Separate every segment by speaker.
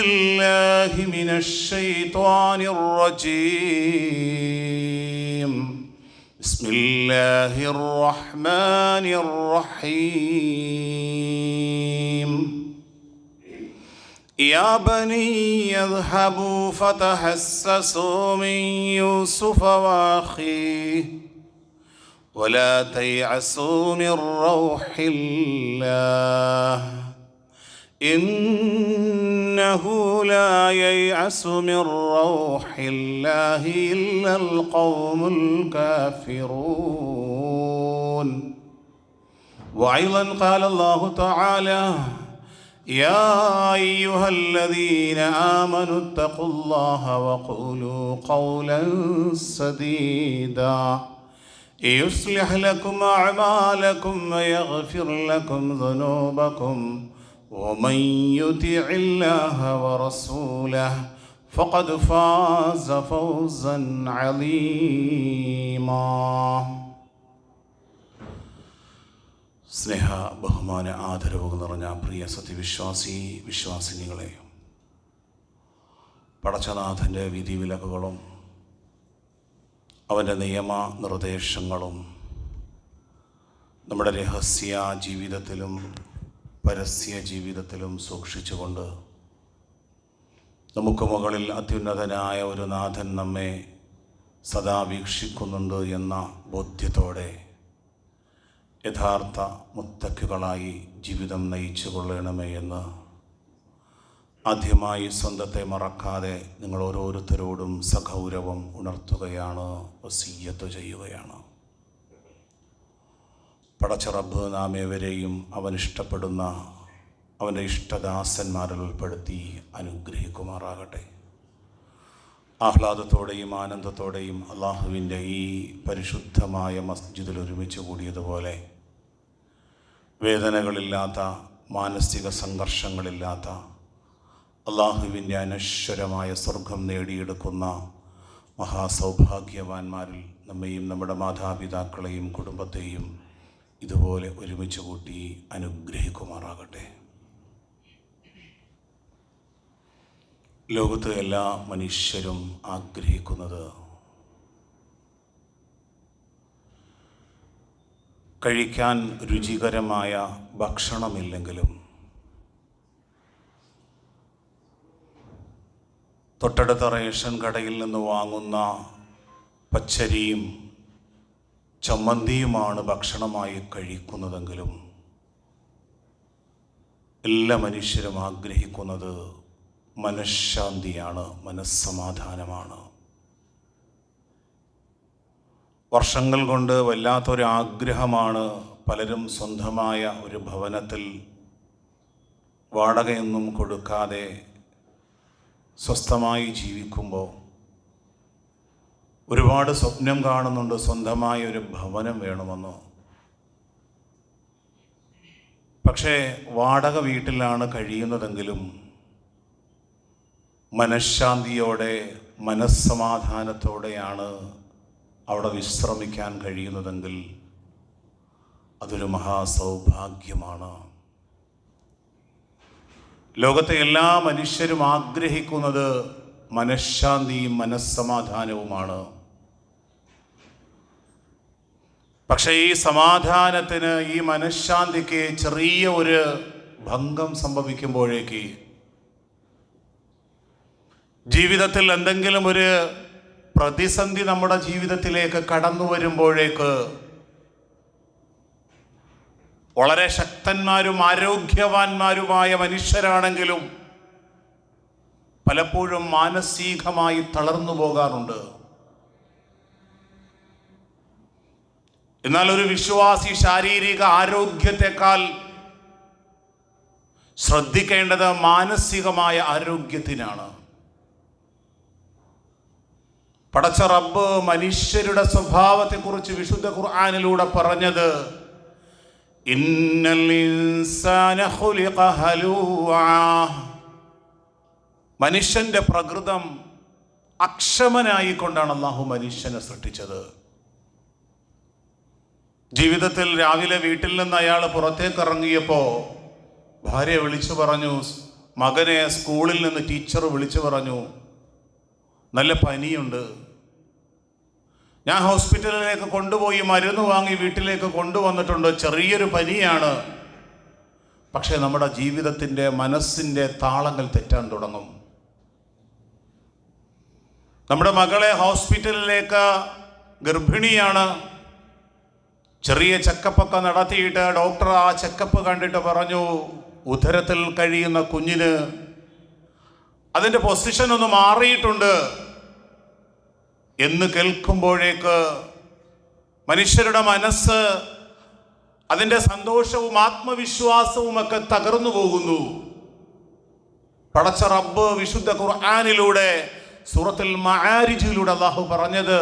Speaker 1: بالله من الشيطان الرجيم. بسم الله الرحمن الرحيم. يا بني اذهبوا فتحسسوا من يوسف وأخيه. ولا تيعسوا من روح الله. إنه لا ييأس من روح الله إلا القوم الكافرون. وأيضا قال الله تعالى يا أيها الذين آمنوا اتقوا الله وقولوا قولا سديدا. يصلح لكم أعمالكم ويغفر لكم ذنوبكم. ومن يطع الله ورسوله فقد فاز فوزا عظيما സ്നേഹ ബഹുമാന ആദരവുകൾ നിറഞ്ഞ പ്രിയ സത്യവിശ്വാസി വിശ്വാസിനികളെ പടച്ചനാഥൻ്റെ വിധിവിലക്കുകളും അവൻ്റെ നിയമ നിർദ്ദേശങ്ങളും നമ്മുടെ രഹസ്യ ജീവിതത്തിലും പരസ്യ ജീവിതത്തിലും സൂക്ഷിച്ചുകൊണ്ട് നമുക്ക് മുകളിൽ അത്യുന്നതനായ ഒരു നാഥൻ നമ്മെ സദാ വീക്ഷിക്കുന്നുണ്ട് എന്ന ബോധ്യത്തോടെ യഥാർത്ഥ മുത്തക്കുകളായി ജീവിതം നയിച്ചു കൊള്ളണമേ എന്ന് ആദ്യമായി സ്വന്തത്തെ മറക്കാതെ നിങ്ങൾ ഓരോരുത്തരോടും സഗൗരവം ഉണർത്തുകയാണ് വസീയത്ത് ചെയ്യുകയാണ്. പടച്ചറബ് നാം ഏവരെയും അവൻ ഇഷ്ടപ്പെടുന്ന അവന്റെ ഇഷ്ടദാസന്മാരിൽ ഉൾപ്പെടുത്തി അനുഗ്രഹിക്കുമാറാകട്ടെ. ആഹ്ലാദത്തോടെയും ആനന്ദത്തോടെയും അള്ളാഹുവിന്റെ ഈ പരിശുദ്ധമായ മസ്ജിദിൽ ഒരുമിച്ച് കൂടിയതുപോലെ വേദനകളില്ലാത്ത മാനസിക സംഘർഷങ്ങളില്ലാത്ത അള്ളാഹുവിന്റെ അനശ്വരമായ സ്വർഗം നേടിയെടുക്കുന്ന മഹാസൗഭാഗ്യവാന്മാരിൽ നമ്മെയും നമ്മുടെ മാതാപിതാക്കളെയും കുടുംബത്തെയും ഇതുപോലെ ഒരുമിച്ച് കൂട്ടി അനുഗ്രഹിക്കുമാറാകട്ടെ. ലോകത്ത് എല്ലാ മനുഷ്യരും ആഗ്രഹിക്കുന്നത് കഴിക്കാൻ രുചികരമായ ഭക്ഷണമില്ലെങ്കിലും തൊട്ടടുത്ത റേഷൻ കടയിൽ നിന്ന് വാങ്ങുന്ന പച്ചരിയും ചമ്മന്തിയുമാണ് ഭക്ഷണമായി കഴിക്കുന്നതെങ്കിലും എല്ലാ മനുഷ്യരും ആഗ്രഹിക്കുന്നത് മനഃശാന്തിയാണ് മനസ്സമാധാനമാണ്. വർഷങ്ങൾ കൊണ്ട് വല്ലാത്തൊരു ആഗ്രഹമാണ് പലരും സ്വന്തമായ ഒരു ഭവനത്തിൽ വാടകയൊന്നും കൊടുക്കാതെ സ്വസ്ഥമായി ജീവിക്കുമ്പോൾ. ഒരുപാട് സ്വപ്നം കാണുന്നുണ്ട്. സ്വന്തമായ ഒരു ഭവനം വേണമെന്ന്. പക്ഷേ വാടക വീട്ടിലാണ് കഴിയുന്നതെങ്കിലും മനഃശാന്തിയോടെ മനസ്സമാധാനത്തോടെയാണ് അവിടെ വിശ്രമിക്കാൻ കഴിയുന്നതെങ്കിൽ അതൊരു മഹാസൗഭാഗ്യമാണ്. ലോകത്തെ എല്ലാ മനുഷ്യരും ആഗ്രഹിക്കുന്നത് മനഃശാന്തിയും മനസ്സമാധാനവുമാണ്. പക്ഷേ ഈ സമാധാനത്തിന് ഈ മനഃശാന്തിക്ക് ചെറിയ ഒരു ഭംഗം സംഭവിക്കുമ്പോഴേക്ക് ജീവിതത്തിൽ എന്തെങ്കിലും ഒരു പ്രതിസന്ധി നമ്മുടെ ജീവിതത്തിലേക്ക് കടന്നു വരുമ്പോഴേക്ക് വളരെ ശക്തന്മാരും ആരോഗ്യവാന്മാരുമായ മനുഷ്യരാണെങ്കിലും പലപ്പോഴും മാനസികമായി തളർന്നു പോകാറുണ്ട്. എന്നാൽ ഒരു വിശ്വാസി ശാരീരിക ആരോഗ്യത്തെക്കാൾ ശ്രദ്ധിക്കേണ്ടത് മാനസികമായ ആരോഗ്യത്തിനാണ്. പടച്ച റബ്ബ് മനുഷ്യരുടെ സ്വഭാവത്തെക്കുറിച്ച് വിശുദ്ധ ഖുർആാനിലൂടെ പറഞ്ഞത് മനുഷ്യന്റെ പ്രകൃതം അക്ഷമനായിക്കൊണ്ടാണ് അള്ളാഹു മനുഷ്യനെ സൃഷ്ടിച്ചത്. ജീവിതത്തിൽ രാവിലെ വീട്ടിൽ നിന്ന് അയാൾ പുറത്തേക്ക് ഇറങ്ങിയപ്പോൾ ഭാര്യ വിളിച്ചു പറഞ്ഞു മകനെ സ്കൂളിൽ നിന്ന് ടീച്ചർ വിളിച്ചു പറഞ്ഞു നല്ല പനിയുണ്ട്. ഞാൻ ഹോസ്പിറ്റലിലേക്ക് കൊണ്ടുപോയി മരുന്ന് വാങ്ങി വീട്ടിലേക്ക് കൊണ്ടുവന്നിട്ടുണ്ട് ചെറിയൊരു പനിയാണ്. പക്ഷേ നമ്മുടെ ജീവിതത്തിന്റെ മനസ്സിന്റെ താളങ്ങൾ തെറ്റാൻ തുടങ്ങും. നമ്മുടെ മകളെ ഹോസ്പിറ്റലിലേക്ക് ഗർഭിണിയാണ്. ചെറിയ ചെക്കപ്പൊക്കെ നടത്തിയിട്ട് ഡോക്ടർ ആ ചെക്കപ്പ് കണ്ടിട്ട് പറഞ്ഞു ഉദരത്തിൽ കഴിയുന്ന കുഞ്ഞിന് അതിന്റെ പൊസിഷൻ ഒന്ന് മാറിയിട്ടുണ്ട് എന്ന് കേൾക്കുമ്പോഴേക്ക് മനുഷ്യരുടെ മനസ്സ് അതിന്റെ സന്തോഷവും ആത്മവിശ്വാസവും ഒക്കെ തകർന്നു പോകുന്നു. പടച്ച റബ്ബ് വിശുദ്ധ ഖുർആാനിലൂടെ സൂറത്തിൽ മആരിജിലൂടെ അള്ളാഹു പറഞ്ഞത്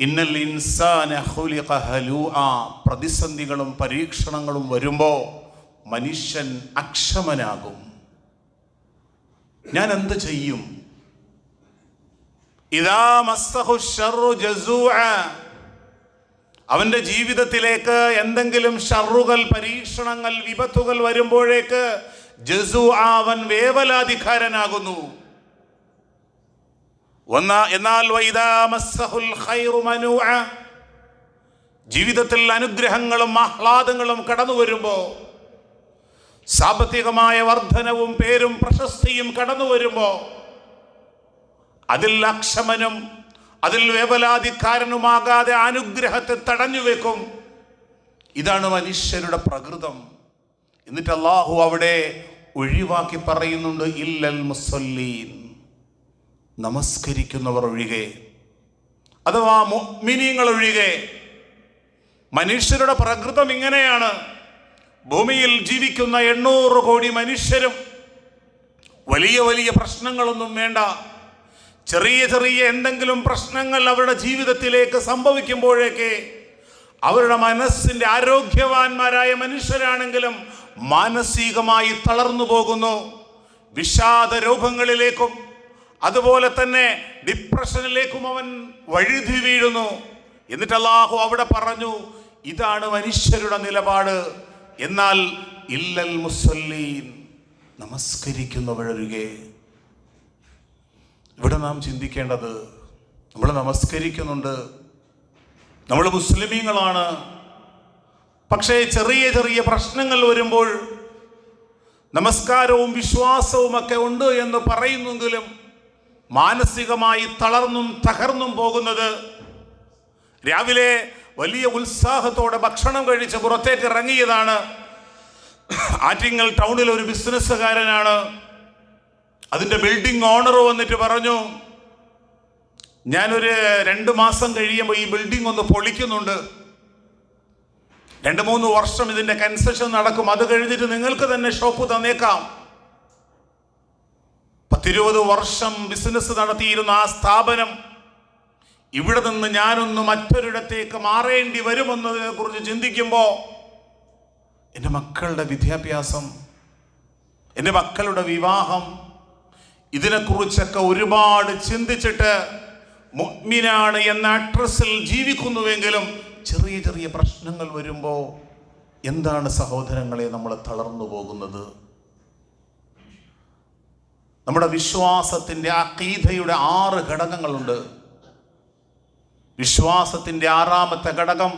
Speaker 1: ഇന്നൽ പ്രതിസന്ധികളും പരീക്ഷണങ്ങളും വരുമ്പോൾ മനുഷ്യൻ അക്ഷമനാകും. ഞാൻ എന്ത് ചെയ്യും? ഇതാ അവന്റെ ജീവിതത്തിലേക്ക് എന്തെങ്കിലും ഷറുകൾ പരീക്ഷണങ്ങൾ വിപത്തുകൾ വരുമ്പോഴേക്ക് ജസു അവൻ വേവലാധികാരനാകുന്നു എന്നാൽ ജീവിതത്തിൽ അനുഗ്രഹങ്ങളും ആഹ്ലാദങ്ങളും കടന്നു വരുമ്പോൾ സാമ്പത്തികമായ വർധനവും പേരും പ്രശസ്തിയും കടന്നു വരുമ്പോൾ അതിൽ അക്ഷമനും അതിൽ വേവലാതിക്കാരനുമാകാതെ അനുഗ്രഹത്തെ തടഞ്ഞു വെക്കും. ഇതാണ് മനുഷ്യരുടെ പ്രകൃതം. എന്നിട്ട് അള്ളാഹു അവിടെ ഒഴിവാക്കി പറയുന്നുണ്ട് ഇല്ലൽ മുസല്ലീൻ നമസ്കരിക്കുന്നവർ ഒഴികെ അഥവാ മിനിങ്ങൾ ഒഴികെ മനുഷ്യരുടെ പ്രകൃതം ഇങ്ങനെയാണ്. ഭൂമിയിൽ ജീവിക്കുന്ന എണ്ണൂറ് കോടി മനുഷ്യരും വലിയ വലിയ പ്രശ്നങ്ങളൊന്നും വേണ്ട. ചെറിയ ചെറിയ എന്തെങ്കിലും പ്രശ്നങ്ങൾ അവരുടെ ജീവിതത്തിലേക്ക് സംഭവിക്കുമ്പോഴേക്ക് അവരുടെ മനസ്സിന്റെ ആരോഗ്യവാന്മാരായ മനുഷ്യരാണെങ്കിലും മാനസികമായി തളർന്നു പോകുന്നു. വിഷാദ രോഗങ്ങളിലേക്കും അതുപോലെ തന്നെ ഡിപ്രഷനിലേക്കും അവൻ വഴുതി വീഴുന്നു. എന്നിട്ട് അള്ളാഹു അവിടെ പറഞ്ഞു ഇതാണ് മനുഷ്യരുടെ നിലപാട്. എന്നാൽ ഇല്ലൽ മുസല്ലീൻ നമസ്കരിക്കുന്നവരൊഴികെ. ഇവിടെ നാം ചിന്തിക്കേണ്ടത് നമ്മൾ നമസ്കരിക്കുന്നുണ്ട്. നമ്മൾ മുസ്ലിമീങ്ങളാണ്. പക്ഷേ ചെറിയ ചെറിയ പ്രശ്നങ്ങൾ വരുമ്പോൾ നമസ്കാരവും വിശ്വാസവും ഒക്കെ ഉണ്ട് എന്ന് പറയുന്നെങ്കിലും മാനസികമായി തളർന്നും തകർന്നും പോകുന്നത്. രാവിലെ വലിയ ഉത്സാഹത്തോടെ ഭക്ഷണം കഴിച്ച് പുറത്തേക്ക് ഇറങ്ങിയതാണ്. ആറ്റിങ്ങൽ ടൗണിൽ ഒരു ബിസിനസ്സുകാരനാണ്. അതിന്റെ ബിൽഡിംഗ് ഓണർ വന്നിട്ട് പറഞ്ഞു ഞാനൊരു രണ്ട് മാസം കഴിയുമ്പോൾ ഈ ബിൽഡിംഗ് ഒന്ന് പൊളിക്കുന്നുണ്ട്. രണ്ട് മൂന്ന് വർഷം ഇതിന്റെ കൺസ്ട്രക്ഷൻ നടക്കും. അത് കഴിഞ്ഞിട്ട് നിങ്ങൾക്ക് തന്നെ ഷോപ്പ് തന്നേക്കാം. പത്തിരുപത് വർഷം ബിസിനസ് നടത്തിയിരുന്ന ആ സ്ഥാപനം ഇവിടെ നിന്ന് ഞാനൊന്ന് മറ്റൊരിടത്തേക്ക് മാറേണ്ടി വരുമെന്നതിനെ കുറിച്ച് ചിന്തിക്കുമ്പോൾ എന്റെ മക്കളുടെ വിദ്യാഭ്യാസം എന്റെ മക്കളുടെ വിവാഹം ഇതിനെക്കുറിച്ചൊക്കെ ഒരുപാട് ചിന്തിച്ചിട്ട് മുഗ്മിനാണ് എന്ന അഡ്രസ്സിൽ ജീവിക്കുന്നുവെങ്കിലും ചെറിയ ചെറിയ പ്രശ്നങ്ങൾ വരുമ്പോൾ എന്താണ് സഹോദരങ്ങളെ നമ്മൾ തളർന്നു പോകുന്നത്? നമ്മുടെ വിശ്വാസത്തിന്റെ അഖീദയുടെ ആറ് ഘടകങ്ങളുണ്ട്. വിശ്വാസത്തിന്റെ ആറാമത്തെ ഘടകം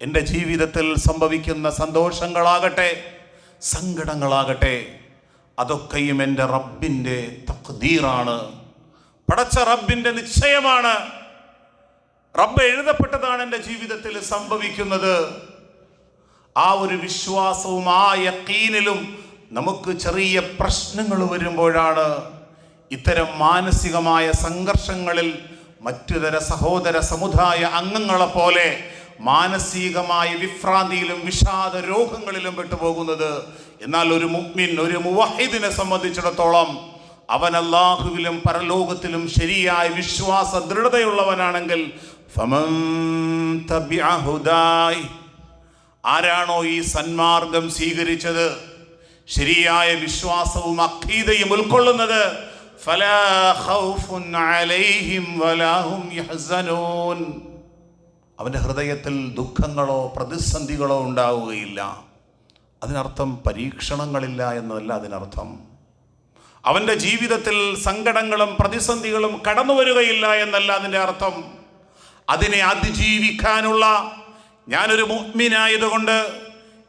Speaker 1: എന്റെ ജീവിതത്തിൽ സംഭവിക്കുന്ന സന്തോഷങ്ങളാകട്ടെ സങ്കടങ്ങളാകട്ടെ അതൊക്കെയും എന്റെ റബ്ബിന്റെ തഖ്ദീറാണ് പടച്ച റബ്ബിന്റെ നിശ്ചയമാണ്. റബ്ബ് എഴുതപ്പെട്ടതാണ് എന്റെ ജീവിതത്തിൽ സംഭവിക്കുന്നത്. ആ ഒരു വിശ്വാസവും ആ യക്കീനിലും നമുക്ക് ചെറിയ പ്രശ്നങ്ങൾ വരുമ്പോഴാണ് ഇത്തരം മാനസികമായ സംഘർഷങ്ങളിൽ മറ്റുതര സഹോദര സമുദായ അംഗങ്ങളെ പോലെ മാനസികമായ വിഭ്രാന്തിയിലും വിഷാദ രോഗങ്ങളിലും പെട്ടുപോകുന്നത്. എന്നാൽ ഒരു മുഗ്മിൻ ഒരു മുവാഹിദിനെ സംബന്ധിച്ചിടത്തോളം അവൻ അല്ലാഹുവിലും പരലോകത്തിലും ശരിയായ വിശ്വാസ ദൃഢതയുള്ളവനാണെങ്കിൽ ഫമൻ തബ്യാഹുദായി ഹുദായ് ആരാണോ ഈ സന്മാർഗം സ്വീകരിച്ചത്? ശരിയായ വിശ്വാസവും അഖീദയും ഉൾക്കൊള്ളുന്നത്? അവന്റെ ഹൃദയത്തിൽ ദുഃഖങ്ങളോ പ്രതിസന്ധികളോ ഉണ്ടാവുകയില്ല. അതിനർത്ഥം പരീക്ഷണങ്ങളില്ല എന്നതല്ല അതിനർത്ഥം. അവന്റെ ജീവിതത്തിൽ സങ്കടങ്ങളും പ്രതിസന്ധികളും കടന്നു വരികയില്ല എന്നല്ല അതിന്റെ അർത്ഥം. അതിനെ അതിജീവിക്കാനുള്ള ഞാനൊരു മുഗ്മിനായതുകൊണ്ട്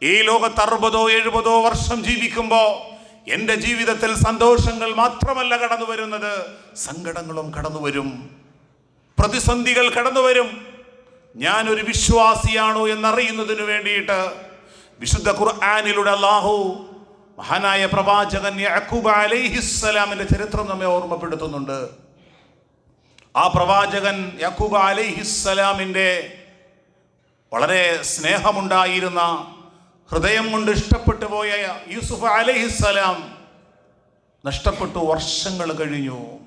Speaker 1: ഈ ലോകത്ത് അറുപതോ എഴുപതോ വർഷം ജീവിക്കുമ്പോൾ എന്റെ ജീവിതത്തിൽ സന്തോഷങ്ങൾ മാത്രമല്ല കടന്നു വരുന്നത്. സങ്കടങ്ങളും കടന്നു വരും. പ്രതിസന്ധികൾ കടന്നു വരും. ഞാനൊരു വിശ്വാസിയാണോ എന്നറിയുന്നതിന് വേണ്ടിയിട്ട് വിശുദ്ധ ഖുർആാനിലൂടെ അള്ളാഹു മഹാനായ പ്രവാചകൻ യാക്കൂബ് അലൈഹിസ്സലാമിന്റെ ചരിത്രം നമ്മെ ഓർമ്മപ്പെടുത്തുന്നുണ്ട്. ആ പ്രവാചകൻ യാക്കൂബ് അലൈഹിസ്സലാമിന്റെ വളരെ സ്നേഹമുണ്ടായിരുന്ന ഹൃദയം കൊണ്ട് ഇഷ്ടപ്പെട്ടു പോയ യൂസുഫ് അലഹിസ്സലാം നഷ്ടപ്പെട്ടു വർഷങ്ങൾ കഴിഞ്ഞു.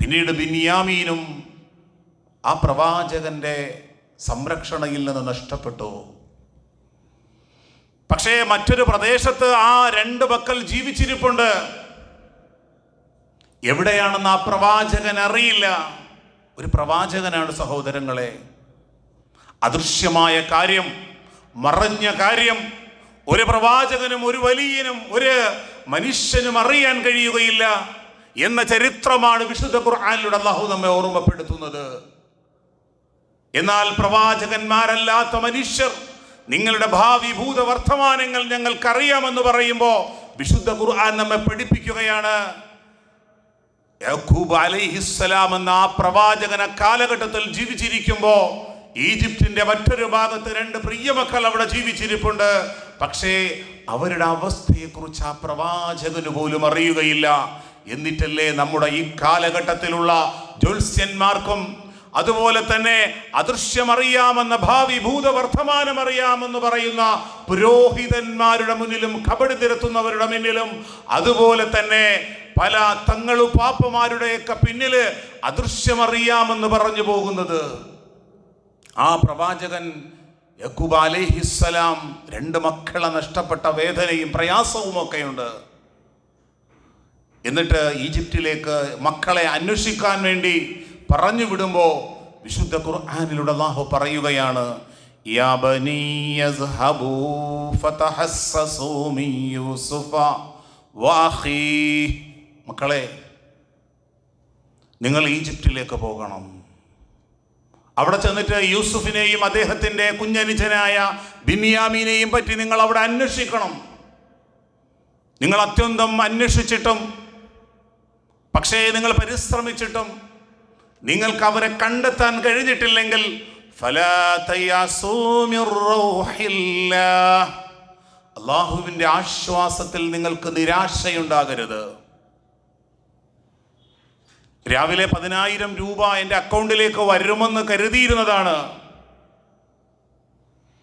Speaker 1: പിന്നീട് ബിന്യാമീനും ആ പ്രവാചകന്റെ സംരക്ഷണയിൽ നിന്ന് നഷ്ടപ്പെട്ടു. പക്ഷേ മറ്റൊരു പ്രദേശത്ത് ആ രണ്ട് മക്കൾ ജീവിച്ചിരിപ്പുണ്ട്. എവിടെയാണെന്ന് ആ പ്രവാചകൻ അറിയില്ല. ഒരു പ്രവാചകനാണ് സഹോദരങ്ങളെ. അദൃശ്യമായ കാര്യം മറഞ്ഞ കാര്യം ഒരു പ്രവാചകനും ഒരു വലിയനും ഒരു മനുഷ്യനും അറിയാൻ കഴിയുകയില്ല എന്ന ചരിത്രമാണ് വിശുദ്ധ ഖുർആാനിലൂടെ അള്ളാഹു നമ്മെ ഓർമ്മപ്പെടുത്തുന്നത്. എന്നാൽ പ്രവാചകന്മാരല്ലാത്ത മനുഷ്യർ നിങ്ങളുടെ ഭാവി ഭൂത വർത്തമാനങ്ങൾ ഞങ്ങൾക്കറിയാമെന്ന് പറയുമ്പോൾ വിശുദ്ധ ഖുർആൻ നമ്മെ പഠിപ്പിക്കുകയാണ്. യാക്കൂബ് അലൈഹിസ്സലാം എന്ന ആ പ്രവാചകന കാലഘട്ടത്തിൽ ജീവിച്ചിരിക്കുമ്പോൾ ഈജിപ്തിന്റെ മറ്റൊരു ഭാഗത്ത് രണ്ട് പ്രിയമക്കൾ അവിടെ ജീവിച്ചിരിപ്പുണ്ട്. പക്ഷേ അവരുടെ അവസ്ഥയെക്കുറിച്ച് ആ പ്രവാചകന് പോലും അറിയുകയില്ല. എന്നിട്ടല്ലേ നമ്മുടെ ഈ കാലഘട്ടത്തിലുള്ള ജ്യോത്സ്യന്മാർക്കും അതുപോലെ തന്നെ അദൃശ്യമറിയാമെന്ന ഭാവി ഭൂതവർത്തമാനം അറിയാമെന്ന് പറയുന്ന പുരോഹിതന്മാരുടെ മുന്നിലും കബടി തിരത്തുന്നവരുടെ മുന്നിലും അതുപോലെ തന്നെ പല തങ്ങളു പാപ്പമാരുടെയൊക്കെ പിന്നിൽ അദൃശ്യമറിയാമെന്ന് പറഞ്ഞു പോകുന്നത്. ആ പ്രവാചകൻ യക്കൂബ് അലേഹിസ്സലാം രണ്ട് മക്കളെ നഷ്ടപ്പെട്ട വേദനയും പ്രയാസവും ഒക്കെയുണ്ട് എന്നിട്ട് ഈജിപ്തിലേക്ക് മക്കളെ അന്വേഷിക്കാൻ വേണ്ടി പറഞ്ഞു വിടുമ്പോൾ വിശുദ്ധ ഖുർആാനിലൂടെ അള്ളാഹു പറയുകയാണ് മക്കളെ നിങ്ങൾ ഈജിപ്തിലേക്ക് പോകണം. അവിടെ ചെന്നിട്ട് യൂസുഫിനെയും അദ്ദേഹത്തിന്റെ കുഞ്ഞനുജനായ ബിനിയാമീനെയും പറ്റി നിങ്ങൾ അവിടെ അന്വേഷിക്കണം. നിങ്ങൾ അത്യന്തം അന്വേഷിച്ചിട്ടും പക്ഷേ നിങ്ങൾ പരിശ്രമിച്ചിട്ടും നിങ്ങൾക്ക് അവരെ കണ്ടെത്താൻ കഴിഞ്ഞിട്ടില്ലെങ്കിൽ അള്ളാഹുവിന്റെ ആശ്വാസത്തിൽ നിങ്ങൾക്ക് നിരാശയുണ്ടാകരുത്. രാവിലെ പതിനായിരം രൂപ എന്റെ അക്കൗണ്ടിലേക്ക് വരുമെന്ന് കരുതിയിരുന്നതാണ്.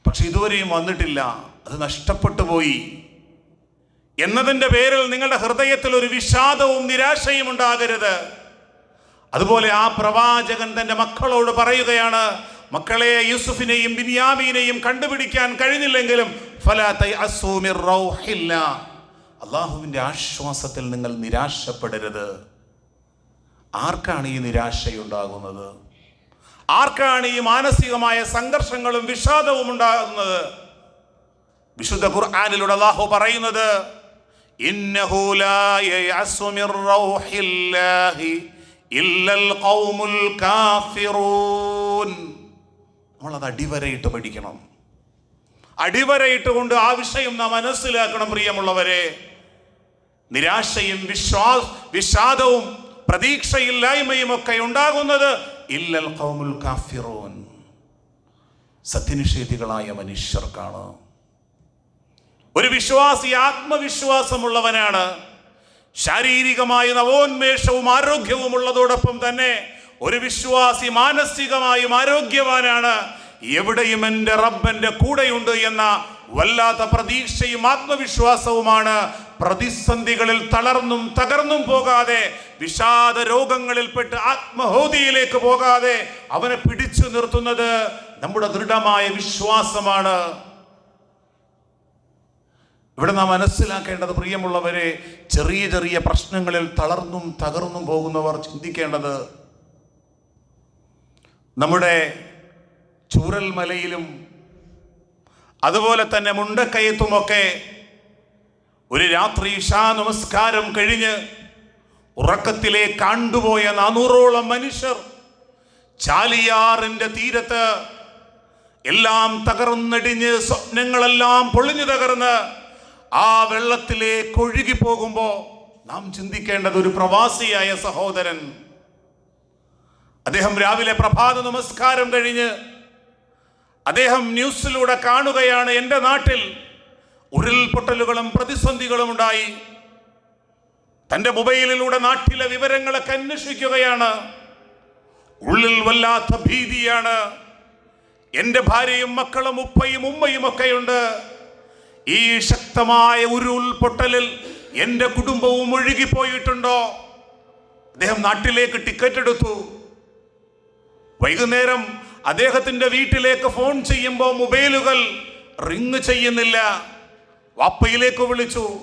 Speaker 1: പക്ഷെ ഇതുവരെയും വന്നിട്ടില്ല. അത് നഷ്ടപ്പെട്ടു പോയി. എന്നതിന്റെ പേരിൽ നിങ്ങളുടെ ഹൃദയത്തിൽ ഒരു വിഷാദവും നിരാശയും ഉണ്ടാകരുത്. അതുപോലെ ആ പ്രവാചകൻ തന്റെ മക്കളോട് പറയുകയാണ് മക്കളെ യൂസുഫിനെയും ബിനിയാമീനെയും കണ്ടുപിടിക്കാൻ കഴിഞ്ഞില്ലെങ്കിലും. അള്ളാഹുവിന്റെ ആശ്വാസത്തിൽ നിങ്ങൾ നിരാശപ്പെടരുത്. ആർക്കാണ് ഈ നിരാശയുണ്ടാകുന്നത്? ആർക്കാണ് ഈ മാനസികമായ സംഘർഷങ്ങളും വിഷാദവും ഉണ്ടാകുന്നത്? വിശുദ്ധ ഖുർആാനിലൂടെ അള്ളാഹു പറയുന്നത് നമ്മളത് അടിവരയിട്ട് പഠിക്കണം. അടിവരയിട്ട് കൊണ്ട് ആ വിഷയം നാം മനസ്സിലാക്കണം പ്രിയമുള്ളവരെ. നിരാശയും വിശ്വാ വിഷാദവും പ്രതീക്ഷയില്ലായ്മയും ഒക്കെ ഉണ്ടാകുന്നത് ഇല്ലൽ ഖൗമുൽ കാഫിറൂൻ. സത്യനിഷേധികളായ മനുഷ്യർക്കാണ്. ഒരു വിശ്വാസി ആത്മവിശ്വാസമുള്ളവനാണ്. ശാരീരികമായ നവോന്മേഷവും ആരോഗ്യവും ഉള്ളതോടൊപ്പം തന്നെ ഒരു വിശ്വാസി മാനസികമായും ആരോഗ്യവാനാണ്. എവിടെയും എന്റെ റബ്ബന്റെ കൂടെയുണ്ട് എന്ന വല്ലാത്ത പ്രതീക്ഷയും ആത്മവിശ്വാസവുമാണ് പ്രതിസന്ധികളിൽ തളർന്നും തകർന്നും പോകാതെ വിഷാദ രോഗങ്ങളിൽപ്പെട്ട് ആത്മഹോതിയിലേക്ക് പോകാതെ അവനെ പിടിച്ചു നിർത്തുന്നത് നമ്മുടെ ദൃഢമായ വിശ്വാസമാണ്. ഇവിടെ നാം മനസ്സിലാക്കേണ്ടത് പ്രിയമുള്ളവരെ ചെറിയ ചെറിയ പ്രശ്നങ്ങളിൽ തളർന്നും തകർന്നും പോകുന്നവർ ചിന്തിക്കേണ്ടത് നമ്മുടെ ചൂരൽമലയിലും അതുപോലെ തന്നെ മുണ്ടക്കയത്തുമൊക്കെ ഒരു രാത്രി ഇഷാ നമസ്കാരം കഴിഞ്ഞ് ഉറക്കത്തിലെ കണ്ടുപോയ നാനൂറോളം മനുഷ്യർ ചാലിയാറിന്റെ തീരത്ത് എല്ലാം തകർന്നടിഞ്ഞ് സ്വപ്നങ്ങളെല്ലാം പൊളിഞ്ഞു തകർന്ന് ആ വെള്ളത്തിലെ ഒഴുകി പോകുമ്പോൾ നാം ചിന്തിക്കേണ്ടത് ഒരു പ്രവാസിയായ സഹോദരൻ. അദ്ദേഹം രാവിലെ പ്രഭാത നമസ്കാരം കഴിഞ്ഞ് അദ്ദേഹം ന്യൂസിലൂടെ കാണുകയാണ് എന്റെ നാട്ടിൽ. ഉരുൾപൊട്ടലുകളും പ്രതിസന്ധികളും ഉണ്ടായി. തന്റെ മൊബൈലിലൂടെ നാട്ടിലെ വിവരങ്ങളൊക്കെ അന്വേഷിക്കുകയാണ്. ഉള്ളിൽ വല്ലാത്ത ഭീതിയാണ്. എന്റെ ഭാര്യയും മക്കളും ഉപ്പയും ഉമ്മയും ഒക്കെയുണ്ട്. ഈ ശക്തമായ ഉരുൾപൊട്ടലിൽ എന്റെ കുടുംബവും ഒഴുകിപ്പോയിട്ടുണ്ടോ? അദ്ദേഹം നാട്ടിലേക്ക് ടിക്കറ്റ് എടുത്തു. വൈകുന്നേരം അദ്ദേഹത്തിന്റെ വീട്ടിലേക്ക് ഫോൺ ചെയ്യുമ്പോൾ മൊബൈലുകൾ റിങ് ചെയ്യുന്നില്ല. വാപ്പയിലേക്ക് വിളിച്ചു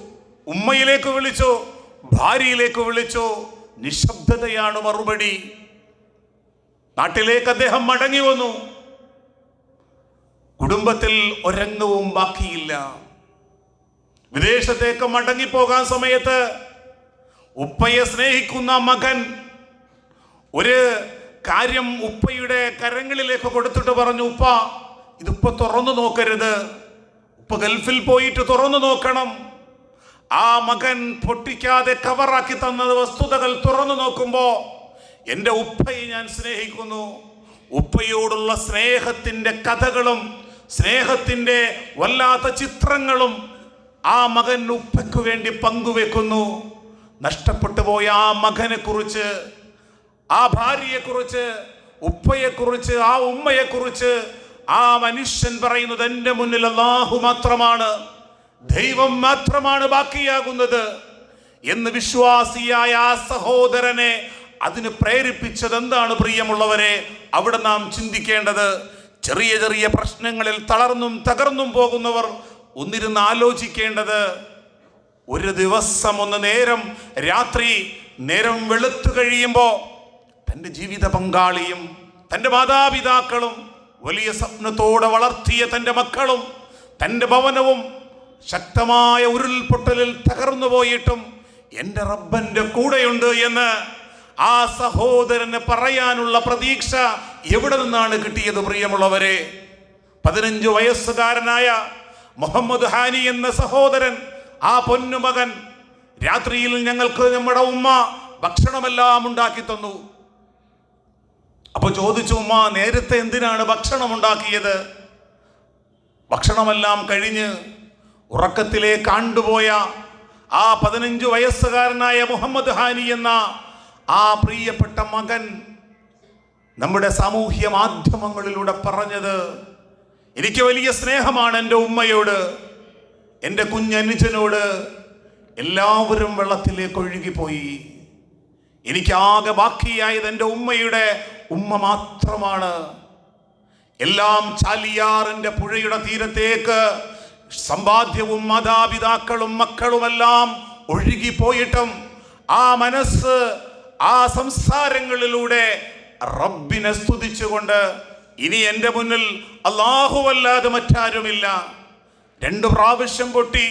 Speaker 1: ഉമ്മയിലേക്ക് വിളിച്ചു ഭാര്യയിലേക്ക് വിളിച്ചു നിശബ്ദതയാണ് മറുപടി. നാട്ടിലേക്ക് അദ്ദേഹം മടങ്ങി വന്നു. കുടുംബത്തിൽ ഒരംഗവും ബാക്കിയില്ല. വിദേശത്തേക്ക് മടങ്ങിപ്പോകാൻ സമയത്ത് ഉപ്പയെ സ്നേഹിക്കുന്ന മകൻ ഒരു കാര്യം ഉപ്പയുടെ കരങ്ങളിലേക്ക് കൊടുത്തിട്ട് പറഞ്ഞു ഉപ്പ ഇതിപ്പോ തുറന്നു നോക്കരുത്. ഉപ്പ ഗൾഫിൽ പോയിട്ട് തുറന്നു നോക്കണം. ആ മകൻ പൊട്ടിക്കാതെ കവറാക്കി തന്നത് വസ്തുതകൾ തുറന്നു നോക്കുമ്പോ എന്റെ ഉപ്പയെ ഞാൻ സ്നേഹിക്കുന്നു. ഉപ്പയോടുള്ള സ്നേഹത്തിന്റെ കഥകളും സ്നേഹത്തിന്റെ വല്ലാത്ത ചിത്രങ്ങളും ആ മകൻ ഉപ്പയ്ക്ക് വേണ്ടി പങ്കുവെക്കുന്നു. നഷ്ടപ്പെട്ടു പോയ ആ മകനെ കുറിച്ച് ആ ഭാര്യയെക്കുറിച്ച് ഉപ്പയെക്കുറിച്ച് ആ ഉമ്മയെക്കുറിച്ച് ആ മനുഷ്യൻ പറയുന്നത് എന്റെ മുന്നിൽ അള്ളാഹു മാത്രമാണ് ദൈവം മാത്രമാണ് ബാക്കിയാകുന്നത് എന്ന് വിശ്വാസിയായ ആ സഹോദരനെ അതിന് പ്രേരിപ്പിച്ചത് എന്താണ് പ്രിയമുള്ളവരെ? അവിടെ നാം ചിന്തിക്കേണ്ടത് ചെറിയ ചെറിയ പ്രശ്നങ്ങളിൽ തളർന്നും തകർന്നും പോകുന്നവർ ഒന്നിരുന്ന് ആലോചിക്കേണ്ടത് ഒരു ദിവസം ഒന്ന് നേരം രാത്രി നേരം വെളുത്തു കഴിയുമ്പോൾ തന്റെ ജീവിത പങ്കാളിയും തന്റെ മാതാപിതാക്കളും വലിയ സ്വപ്നത്തോടെ വളർത്തിയ തന്റെ മക്കളും തന്റെ ഭവനവും ശക്തമായ ഉരുൾപൊട്ടലിൽ തകർന്നു പോയിട്ടും എന്റെ റബ്ബന്റെ കൂടെയുണ്ട് എന്ന് ആ സഹോദരന് പറയാനുള്ള പ്രതീക്ഷ എവിടെ നിന്നാണ് കിട്ടിയത് പ്രിയമുള്ളവരെ? പതിനഞ്ച് വയസ്സുകാരനായ മുഹമ്മദ് ഹാനി എന്ന സഹോദരൻ ആ പൊന്നുമകൻ രാത്രിയിൽ ഞങ്ങൾക്ക് നമ്മുടെ ഉമ്മ ഭക്ഷണമെല്ലാം ഉണ്ടാക്കി തന്നു. അപ്പൊ ചോദിച്ചു ഉമ്മ നേരത്തെ എന്തിനാണ് ഭക്ഷണം ഉണ്ടാക്കിയത്? ഭക്ഷണമെല്ലാം കഴിഞ്ഞ് ഉറക്കത്തിലെ കണ്ടുപോയ ആ പതിനഞ്ചു വയസ്സുകാരനായ മുഹമ്മദ് ഹാനി എന്ന ആ പ്രിയപ്പെട്ട മകൻ നമ്മുടെ സാമൂഹ്യ മാധ്യമങ്ങളിലൂടെ പറഞ്ഞത് എനിക്ക് വലിയ സ്നേഹമാണ് എന്റെ ഉമ്മയോട് എന്റെ കുഞ്ഞനുജനോട് എല്ലാവരും വെള്ളത്തിലേക്ക് ഒഴുകിപ്പോയി. എനിക്കാകെ ബാക്കിയായത് എന്റെ ഉമ്മയുടെ ഉമ്മ മാത്രമാണ്. എല്ലാം ചാലിയാറിന്റെ പുഴയുടെ തീരത്തേക്ക് സമ്പാദ്യവും മാതാപിതാക്കളും മക്കളുമെല്ലാം ഒഴുകിപ്പോയിട്ടും ആ മനസ്സ് ആ സംസാരങ്ങളിലൂടെ റബ്ബിനെ സ്തുതിച്ചുകൊണ്ട് ഇനി എന്റെ മുന്നിൽ അല്ലാഹുവല്ലാതെ മറ്റാരുമില്ല. രണ്ട് പ്രാവശ്യം പൊട്ടി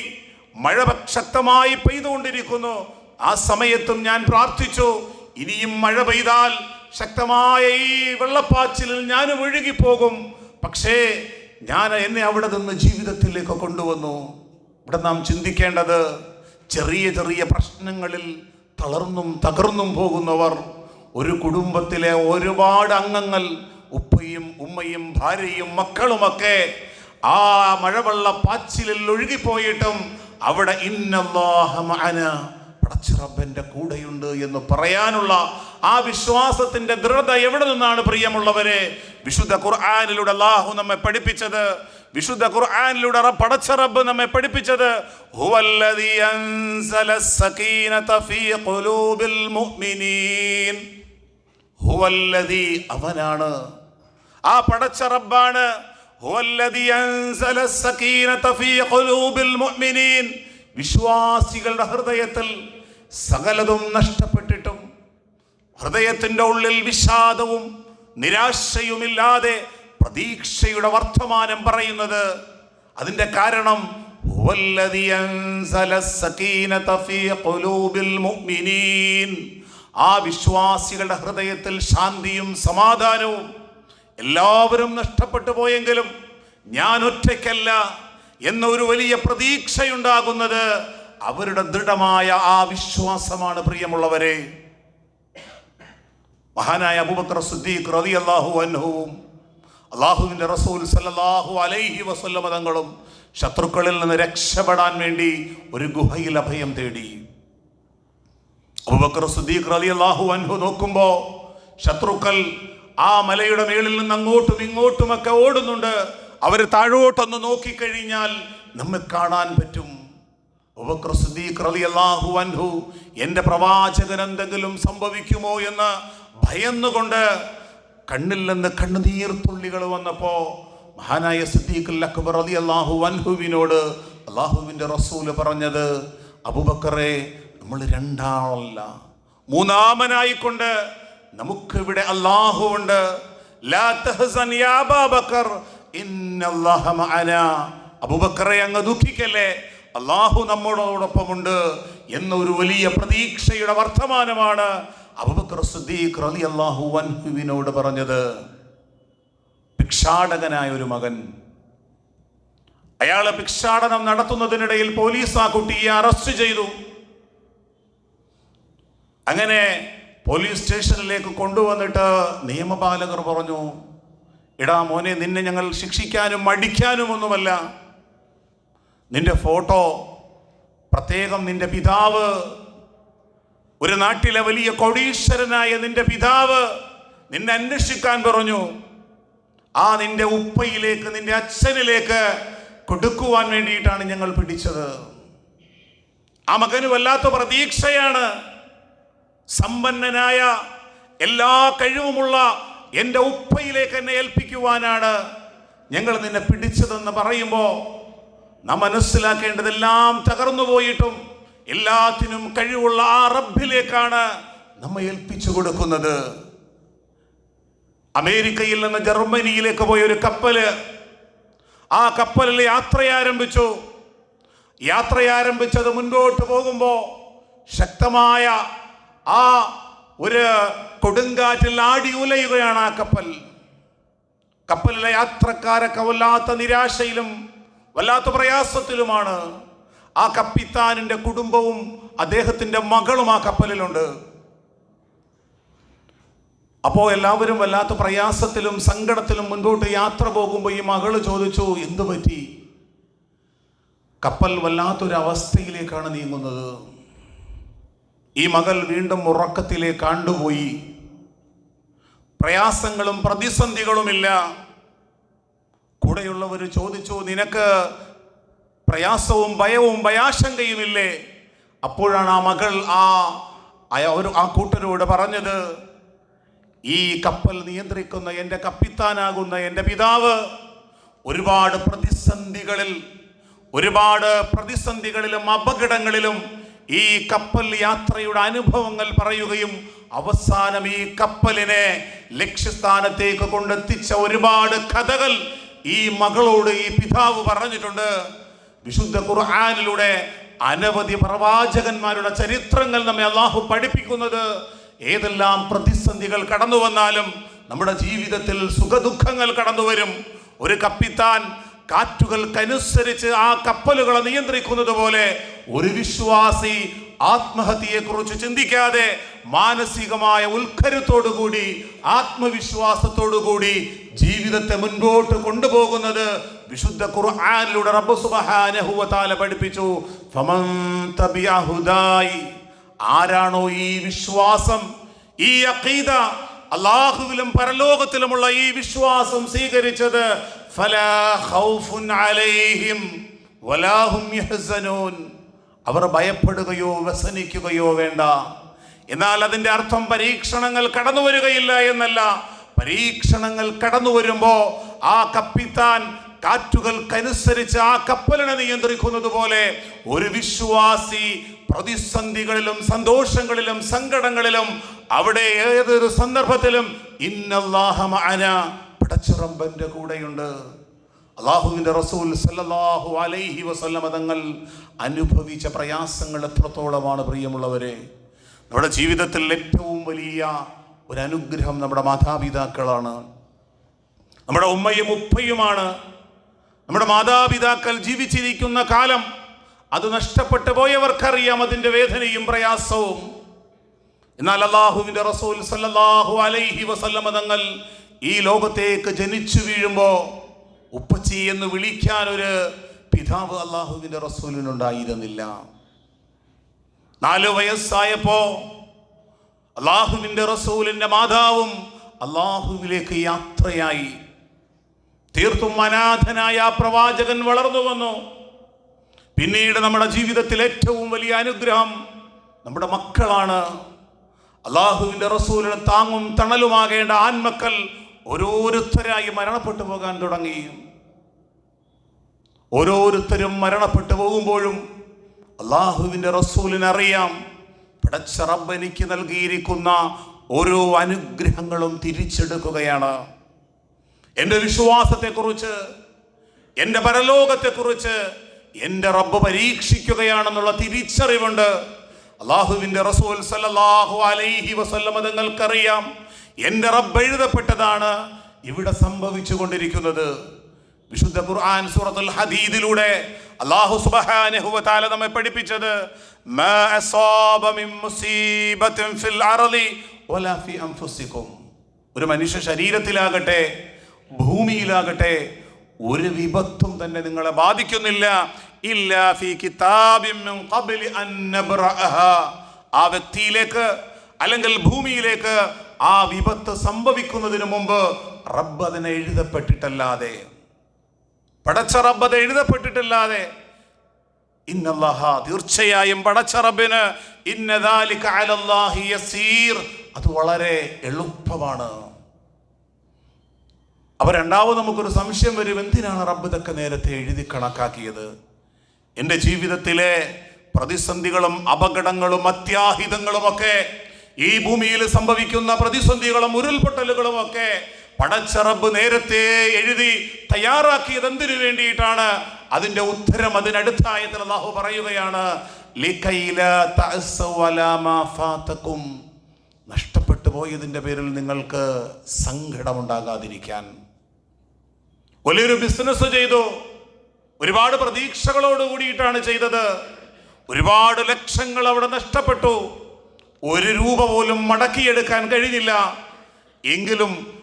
Speaker 1: മഴ ശക്തമായി പെയ്തുകൊണ്ടിരിക്കുന്നു. ആ സമയത്തും ഞാൻ പ്രാർത്ഥിച്ചു ഇനിയും മഴ പെയ്താൽ ശക്തമായ ഈ വെള്ളപ്പാച്ചിലിൽ ഞാനും ഒഴുകിപ്പോകും പക്ഷേ ഞാൻ എന്നെ അവിടെ നിന്ന് ജീവിതത്തിലേക്ക് കൊണ്ടുവന്നു. ഇവിടെ നാം ചിന്തിക്കേണ്ടത് ചെറിയ ചെറിയ പ്രശ്നങ്ങളിൽ തളർന്നും തകർന്നും പോകുന്നവർ ഒരു കുടുംബത്തിലെ ഒരുപാട് അംഗങ്ങൾ ഉപ്പയും ഉമ്മയും ഭാര്യയും മക്കളുമൊക്കെ ആ മഴവെള്ള പാച്ചിലിൽ ഒഴുകിപ്പോയിട്ടും അവിടെ ഇന്നല്ലാഹ മഅന പടച്ചിറബന്റെ കൂടെയുണ്ട് എന്ന് പറയാനുള്ള ആ വിശ്വാസത്തിന്റെ ദൃഢത എവിടെ നിന്നാണ് പ്രിയമുള്ളവരെ? വിശുദ്ധ ഖുർആാനിലൂടെ അള്ളാഹു നമ്മെ പഠിപ്പിച്ചത്. വിശുദ്ധ ഖുർആാനിലൂടെ പടച്ച റബ്ബ് നമ്മെ പഠിപ്പിച്ചത്. അവനാണ്. ആ പടച്ച റബ്ബാണ്. വിശ്വാസികളുടെ ഹൃദയത്തിൽ സകലതും നഷ്ടപ്പെട്ടിട്ടും ഹൃദയത്തിന്റെ ഉള്ളിൽ വിഷാദവും നിരാശയുമില്ലാതെ പ്രതീക്ഷയുടെ വർത്തമാനം പറയുന്നത് അതിന്റെ കാരണം ആ വിശ്വാസികളുടെ ഹൃദയത്തിൽ ശാന്തിയും സമാധാനവും എല്ലാവരും നഷ്ടപ്പെട്ടു പോയെങ്കിലും ഞാൻ ഒറ്റയ്ക്കല്ല എന്നൊരു വലിയ പ്രതീക്ഷയുണ്ടാകുന്നത് അവരുടെ ദൃഢമായ ആ വിശ്വാസമാണ് പ്രിയമുള്ളവരെ. മഹാനായ അബൂബക്കർ സിദ്ദീഖ് റളിയല്ലാഹു അൻഹുവും അള്ളാഹുവിന്റെ റസൂൽ സല്ലല്ലാഹു അലൈഹി വസല്ലമ തങ്ങളും ശത്രുക്കളിൽ നിന്ന് രക്ഷപ്പെടാൻ വേണ്ടി ഒരു ഗുഹയിൽ അഭയം തേടി. അബൂബക്കർ സിദ്ദീഖ് റളിയല്ലാഹു അൻഹു നോക്കുമ്പോൾ ശത്രുക്കൾ ആ മലയുടെ മേളിൽ നിന്ന് അങ്ങോട്ടും ഇങ്ങോട്ടുമൊക്കെ ഓടുന്നുണ്ട്. അവർ താഴോട്ടൊന്ന് നോക്കിക്കഴിഞ്ഞാൽ നമ്മെ കാണാൻ പറ്റും. അബൂബക്കർ സിദ്ദീഖ് റളിയല്ലാഹു അൻഹു എന്റെ പ്രവാചകൻ എന്തെങ്കിലും സംഭവിക്കുമോ എന്ന് ഭയന്നുകൊണ്ട് കണ്ണിൽ നിന്ന് കണ്ണുനീർ തുള്ളികൾ വന്നപ്പോ മഹാനായ സിദ്ദീഖുൽ അക്ബർ അലി അള്ളാഹു അൻഹുവിനോട് അള്ളാഹുവിന്റെ റസൂൽ പറഞ്ഞത് അബുബക്കറെ നമ്മൾ രണ്ടാളല്ല. മൂന്നാമനായിക്കൊണ്ട് നമുക്കിവിടെ അള്ളാഹു ഉണ്ട്. ലാ തഹ്സൻ യാ അബൂബക്കർ ഇന്നല്ലാഹ മഅനാ. അങ്ങ് ദുഃഖിക്കല്ലേ? അള്ളാഹു നമ്മളോടൊപ്പമുണ്ട് എന്നൊരു വലിയ പ്രതീക്ഷയുടെ വർത്തമാനമാണ് അബൂബക്കർ പറഞ്ഞത് ഭിക്ഷാടകനായ ഒരു മകൻ അയാളെ ഭിക്ഷാടനം നടത്തുന്നതിനിടയിൽ പോലീസ് ആ കുട്ടിയെ അറസ്റ്റ് ചെയ്തു. അങ്ങനെ പോലീസ് സ്റ്റേഷനിലേക്ക് കൊണ്ടുവന്നിട്ട് നിയമപാലകർ പറഞ്ഞു ഇടാ മോനെ നിന്നെ ഞങ്ങൾ ശിക്ഷിക്കാനും മടിക്കാനും ഒന്നുമല്ല. നിന്റെ ഫോട്ടോ പ്രത്യേകം നിന്റെ പിതാവ് ഒരു നാട്ടിലെ വലിയ കോടീശ്വരനായ നിന്റെ പിതാവ് നിന്നെ അന്വേഷിക്കാൻ പറഞ്ഞു. ആ നിന്റെ ഉപ്പയിലേക്ക് നിന്റെ അച്ഛനിലേക്ക് കൊടുക്കുവാൻ വേണ്ടിയിട്ടാണ് ഞങ്ങൾ പിടിച്ചത്. ആ മകന് വല്ലാത്ത പ്രതീക്ഷയാണ്. സമ്പന്നനായ എല്ലാ കഴിവുമുള്ള എന്റെ ഉപ്പയിലേക്ക് എന്നെ ഏൽപ്പിക്കുവാനാണ് ഞങ്ങൾ നിന്നെ പിടിച്ചതെന്ന് പറയുമ്പോൾ നാം മനസ്സിലാക്കേണ്ടതെല്ലാം തകർന്നു പോയിട്ടും എല്ലാത്തിനും കഴിവുള്ള ആ റബ്ബിലേക്കാണ് നമ്മെ ഏൽപ്പിച്ചു കൊടുക്കുന്നത്. അമേരിക്കയിൽ നിന്ന് ജർമ്മനിയിലേക്ക് പോയ ഒരു കപ്പൽ. ആ കപ്പലിൽ യാത്രയാരംഭിച്ചു ആരംഭിച്ചു. യാത്ര ആരംഭിച്ചത് മുൻപോട്ട് പോകുമ്പോൾ ശക്തമായ ആ ഒരു കൊടുങ്കാറ്റിൽ ആടി ഉലയുകയാണ് ആ കപ്പൽ. കപ്പലിലെ യാത്രക്കാരൊക്കെ വല്ലാത്ത നിരാശയിലും വല്ലാത്ത പ്രയാസത്തിലുമാണ്. ആ കപ്പിത്താനിന്റെ കുടുംബവും അദ്ദേഹത്തിന്റെ മകളും ആ കപ്പലിലുണ്ട്. അപ്പോൾ എല്ലാവരും വല്ലാത്ത പ്രയാസത്തിലും സങ്കടത്തിലും മുൻപോട്ട് യാത്ര പോകുമ്പോൾ ഈ മകൾ ചോദിച്ചു എന്തു പറ്റി? കപ്പൽ വല്ലാത്തൊരവസ്ഥയിലേക്കാണ് നീങ്ങുന്നത്. ഈ മകൾ വീണ്ടും ഉറക്കത്തിലേക്ക് ആണ്ടുപോയി പ്രയാസങ്ങളും പ്രതിസന്ധികളുമില്ല. കൂടെയുള്ളവർ ചോദിച്ചു നിനക്ക് പ്രയാസവും ഭയവും ഭയാശങ്കയുമില്ലേ? അപ്പോഴാണ് ആ മകൾ ആ ഒരു ആ കൂട്ടരോട് പറഞ്ഞത് ഈ കപ്പൽ നിയന്ത്രിക്കുന്ന എന്റെ കപ്പിത്താനാകുന്ന എന്റെ പിതാവ് ഒരുപാട് പ്രതിസന്ധികളിൽ ഒരുപാട് പ്രതിസന്ധികളിലും അപകടങ്ങളിലും ഈ കപ്പൽ യാത്രയുടെ അനുഭവങ്ങൾ പറയുകയും അവസാനം ഈ കപ്പലിനെ ലക്ഷ്യസ്ഥാനത്തേക്ക് കൊണ്ടെത്തിച്ച ഒരുപാട് കഥകൾ ഈ മകളോട് ഈ പിതാവ് പറഞ്ഞിട്ടുണ്ട്. വിശുദ്ധ ഖുർആാനിലൂടെ അനവധി പ്രവാചകന്മാരുടെ ചരിത്രങ്ങൾ നമ്മെ അള്ളാഹു പഠിപ്പിക്കുന്നത്. ഏതെല്ലാം പ്രതിസന്ധികൾ കടന്നു വന്നാലും നമ്മുടെ ജീവിതത്തിൽ സുഖദുഃഖങ്ങൾ കടന്നു വരും. ഒരു കപ്പിത്താൻ കാറ്റുകൾക്കനുസരിച്ച് ആ കപ്പലുകളെ നിയന്ത്രിക്കുന്നത് പോലെ ഒരു വിശ്വാസി ആത്മഹത്യയെക്കുറിച്ച് ചിന്തിക്കാതെ മാനസികമായ ഉത്കരത്തോടുകൂടി ആത്മവിശ്വാസത്തോടുകൂടി ജീവിതത്തെ മുൻപോട്ട് കൊണ്ടുപോകുന്നത് വിശുദ്ധ ഖുർആനിലൂടെ റബ്ബ് സുബ്ഹാനഹു വ തആല പഠിപ്പിച്ചു. ഫമൻ തബിയഹുദായി ആരാണോ ഈ വിശ്വാസം? ഈ അഖീദ അള്ളാഹുവിലും പരലോകത്തിലുമുള്ള ഈ വിശ്വാസം സ്വീകരിച്ചത് ഫലാ ഖൗഫുൻ അലൈഹിം വലാഹും യഹ്സനൂൻ. അവർ ഭയപ്പെടുകയോ വ്യസനിക്കുകയോ വേണ്ട. എന്നാൽ അതിന്റെ അർത്ഥം പരീക്ഷണങ്ങൾ കടന്നു വരികയില്ല എന്നല്ല. പരീക്ഷണങ്ങൾ കടന്നു വരുമ്പോൾ ആ കപ്പിത്താൻ കാറ്റുകൾക്കനുസരിച്ച് ആ കപ്പലിനെ നിയന്ത്രിക്കുന്നത് പോലെ ഒരു വിശ്വാസി പ്രതിസന്ധികളിലും സന്തോഷങ്ങളിലും സങ്കടങ്ങളിലും അവിടെ ഏതൊരു സന്ദർഭത്തിലും ഇന്നല്ലാഹമാന പടച്ചിറമ്പന്റെ കൂടെയുണ്ട്. അള്ളാഹുവിന്റെ റസൂൽ സല്ലാഹു അലൈഹി വസല്ലമ തങ്ങൾ അനുഭവിച്ച പ്രയാസങ്ങൾ എത്രത്തോളമാണ് പ്രിയമുള്ളവരെ. നമ്മുടെ ജീവിതത്തിൽ ഏറ്റവും വലിയ ഒരു അനുഗ്രഹം നമ്മുടെ മാതാപിതാക്കളാണ്. നമ്മുടെ ഉമ്മയും ഉപ്പയുമാണ് നമ്മുടെ മാതാപിതാക്കൾ ജീവിച്ചിരിക്കുന്ന കാലം അത് നഷ്ടപ്പെട്ടു പോയവർക്കറിയാം അതിന്റെ വേദനയും പ്രയാസവും. എന്നാൽ അള്ളാഹുവിന്റെ റസൂൽ സല്ലാഹു അലൈഹി വസല്ലമ തങ്ങൾ ഈ ലോകത്തേക്ക് ജനിച്ചു വീഴുമ്പോൾ ഉപ്പച്ചി എന്ന് വിളിക്കാൻ ഒരു പിതാവ് അള്ളാഹുവിന്റെ റസൂലിനുണ്ടായിരുന്നില്ല. നാല് വയസ്സായപ്പോ അള്ളാഹുവിന്റെ റസൂലിന്റെ മാതാവും അള്ളാഹുവിലേക്ക് യാത്രയായി. തീർത്തും അനാഥനായ ആ പ്രവാചകൻ വളർന്നു വന്നു. പിന്നീട് നമ്മുടെ ജീവിതത്തിൽ ഏറ്റവും വലിയ അനുഗ്രഹം നമ്മുടെ മക്കളാണ്. അള്ളാഹുവിന്റെ റസൂലിന് താങ്ങും തണലുമാകേണ്ട ആൺമക്കൾ ഓരോരുത്തരായി മരണപ്പെട്ടു പോകാൻ തുടങ്ങി. ഓരോരുത്തരും മരണപ്പെട്ടു പോകുമ്പോഴും അള്ളാഹുവിന്റെ റസൂലിനറിയാം പടച്ച എനിക്ക് നൽകിയിരിക്കുന്ന ഓരോ അനുഗ്രഹങ്ങളും തിരിച്ചെടുക്കുകയാണ്. എന്റെ വിശ്വാസത്തെക്കുറിച്ച് എന്റെ പരലോകത്തെക്കുറിച്ച് എന്റെ റബ്ബ് പരീക്ഷിക്കുകയാണെന്നുള്ള തിരിച്ചറിവുണ്ട്. അള്ളാഹുവിന്റെ റസൂൽ സല്ലാഹു അലൈഹി വസല്ലമ നിങ്ങൾക്കറിയാം എന്റെ റബ്ബ് എഴുതപ്പെട്ടതാണ് ഇവിടെ സംഭവിച്ചു കൊണ്ടിരിക്കുന്നത് വിശുദ്ധ ഖുർആൻ സൂറത്തുൽ ഹദീദിലൂടെ അള്ളാഹു സുബ്ഹാനഹു വ തആല നമ്മെ പഠിപ്പിച്ചത് മാ അസാബ മിൻ മുസീബത്തിൻ ഫിൽ അർളി വലാ ഫി അൻഫുസികും. ഒരു മനുഷ്യ ശരീരത്തിലാകട്ടെ ഭൂമിയിലാകട്ടെ ഒരു വിപത്തും തന്നെ നിങ്ങളെ ബാധിക്കുന്നില്ല. ഇല്ല ഫീ കിതാബിൻ അൻ ആ വ്യക്തിയിലേക്ക് അല്ലെങ്കിൽ ഭൂമിയിലേക്ക് ആ വിപത്ത് സംഭവിക്കുന്നതിന് മുമ്പ് റബ്ബ് അതിനെ എഴുതപ്പെട്ടിട്ടല്ലാതെ. പടച്ച റബ്ബ് അത് എഴുതപ്പെട്ടിട്ടല്ലാതെ. ഇന്നല്ലാഹ തീർച്ചയായും പടച്ച റബ്ബിന് ഇന്നദാലിക അലല്ലാഹി യസീർ. അത് വളരെ എളുപ്പമാണ്. അപ്പൊ രണ്ടാമത് നമുക്കൊരു സംശയം വരും. എന്തിനാണ് റബ്ബ് ഇതൊക്കെ നേരത്തെ എഴുതി കണക്കാക്കിയത്? എന്റെ ജീവിതത്തിലെ പ്രതിസന്ധികളും അപകടങ്ങളും അത്യാഹിതങ്ങളും ഒക്കെ ഈ ഭൂമിയിൽ സംഭവിക്കുന്ന പ്രതിസന്ധികളും ഉരുൾപൊട്ടലുകളും ഒക്കെ പടച്ച റബ്ബ് നേരത്തെ എഴുതി തയ്യാറാക്കിയത് എന്തിനു വേണ്ടിയിട്ടാണ്? അതിന്റെ ഉത്തരം അതിനടുത്ത ആയത്തിൽ അള്ളാഹു പറയുകയാണ്. നഷ്ടപ്പെട്ടു പോയതിന്റെ പേരിൽ നിങ്ങൾക്ക് സങ്കടമുണ്ടാകാതിരിക്കാൻ വലിയൊരു ബിസിനസ് ചെയ്തു. ഒരുപാട് പ്രതീക്ഷകളോട് കൂടിയിട്ടാണ് ചെയ്തത്. ഒരുപാട് ലക്ഷങ്ങൾ അവിടെ നഷ്ടപ്പെട്ടു. ഒരു രൂപ പോലും മടക്കിയെടുക്കാൻ കഴിഞ്ഞില്ല. എങ്കിലും.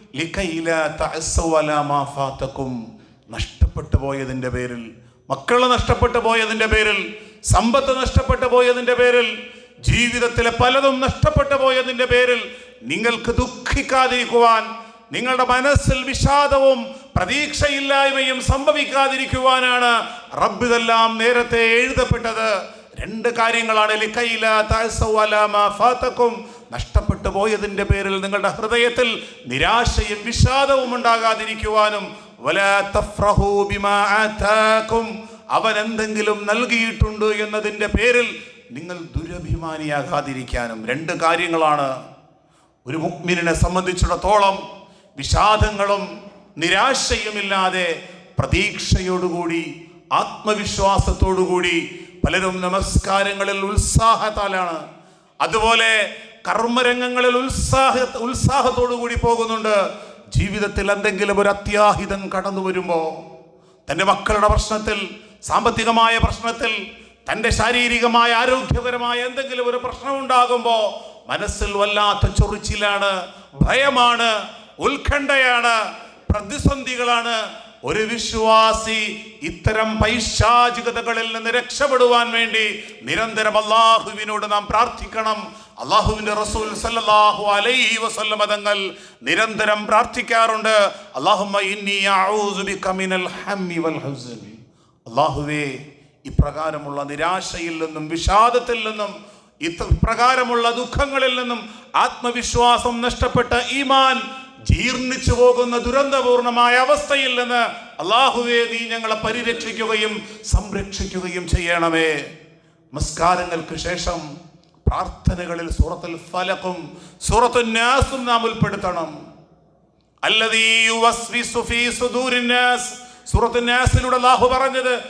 Speaker 1: നഷ്ടപ്പെട്ടു പോയതിന്റെ പേരിൽ മക്കൾ നഷ്ടപ്പെട്ടു പോയതിന്റെ പേരിൽ സമ്പത്ത് നഷ്ടപ്പെട്ടു പോയതിന്റെ പേരിൽ ജീവിതത്തിലെ പലതും നഷ്ടപ്പെട്ടു പോയതിന്റെ പേരിൽ നിങ്ങൾക്ക് ദുഃഖിക്കാതിരിക്കുവാൻ നിങ്ങളുടെ മനസ്സിൽ വിഷാദവും പ്രതീക്ഷയില്ലായ്മയും സംഭവിക്കാതിരിക്കുവാനാണ് റബ്ബ് ഇതെല്ലാം നേരത്തെ എഴുതപ്പെട്ടത്. രണ്ട് കാര്യങ്ങളാണ്. ലിക്കയില മാ നഷ്ടപ്പെട്ടു പോയതിന്റെ പേരിൽ നിങ്ങളുടെ ഹൃദയത്തിൽ നിരാശയും വിഷാദവും ഉണ്ടാകാതിരിക്കുവാനും. അവൻ എന്തെങ്കിലും നൽകിയിട്ടുണ്ട് എന്നതിന്റെ പേരിൽ നിങ്ങൾ ദുരഭിമാനിയാകാതിരിക്കാനും. രണ്ട് കാര്യങ്ങളാണ് ഒരു മുക്മിനെ സംബന്ധിച്ചിടത്തോളം വിഷാദങ്ങളും നിരാശയുമില്ലാതെ പ്രതീക്ഷയോടുകൂടി ആത്മവിശ്വാസത്തോടുകൂടി പലരും നമസ്കാരങ്ങളിൽ ഉത്സാഹത്താലാണ്. അതുപോലെ കർമ്മരംഗങ്ങളിൽ ഉത്സാഹ ഉത്സാഹത്തോടു കൂടി പോകുന്നുണ്ട്. ജീവിതത്തിൽ എന്തെങ്കിലും ഒരു അത്യാഹിതം കടന്നു വരുമ്പോൾ തന്റെ മക്കളുടെ പ്രശ്നത്തിൽ സാമ്പത്തികമായ പ്രശ്നത്തിൽ തന്റെ ശാരീരികമായ ആരോഗ്യപരമായ എന്തെങ്കിലും ഒരു പ്രശ്നം ഉണ്ടാകുമ്പോൾ മനസ്സിൽ വല്ലാത്ത ചൊറിച്ചിലാണ് ഭയമാണ്. ഉത്കണ്ഠയാണ് പ്രതിസന്ധികളാണ്. ഒരു വിശ്വാസി ഇത്തരം പൈശാചികതകളിൽ നിന്ന് രക്ഷപ്പെടുവാൻ വേണ്ടി നിരന്തരം അള്ളാഹുവിനോട് നാം പ്രാർത്ഥിക്കണം. അള്ളാഹുവിന്റെ റസൂൽ സല്ലല്ലാഹു അലൈഹി വസല്ലമ തങ്ങൾ നിരന്തരം പ്രാർത്ഥിക്കാറുണ്ട്. അള്ളാഹുവേ ഇപ്രകാരമുള്ള നിരാശയിൽ നിന്നും വിഷാദത്തിൽ നിന്നും ഇപ്രകാരമുള്ള ദുഃഖങ്ങളിൽ നിന്നും ആത്മവിശ്വാസം നഷ്ടപ്പെട്ട ഈമാൻ ജീർണിച്ചു പോകുന്ന ദുരന്തപൂർണമായ അവസ്ഥയിൽ നിന്ന് അള്ളാഹുവേ നീ ഞങ്ങളെ പരിരക്ഷിക്കുകയും സംരക്ഷിക്കുകയും ചെയ്യണമേ. നമസ്കാരങ്ങൾക്ക് ശേഷം പ്രാർത്ഥനകളിൽ സൂറത്തുൽ ഫലക്കും സൂറത്തു നാസും നാം ഉൾപ്പെടുത്തണം. അല്ലതീ സൂറത്തുൻ നാസിലൂടെ അല്ലാഹു പറഞ്ഞത്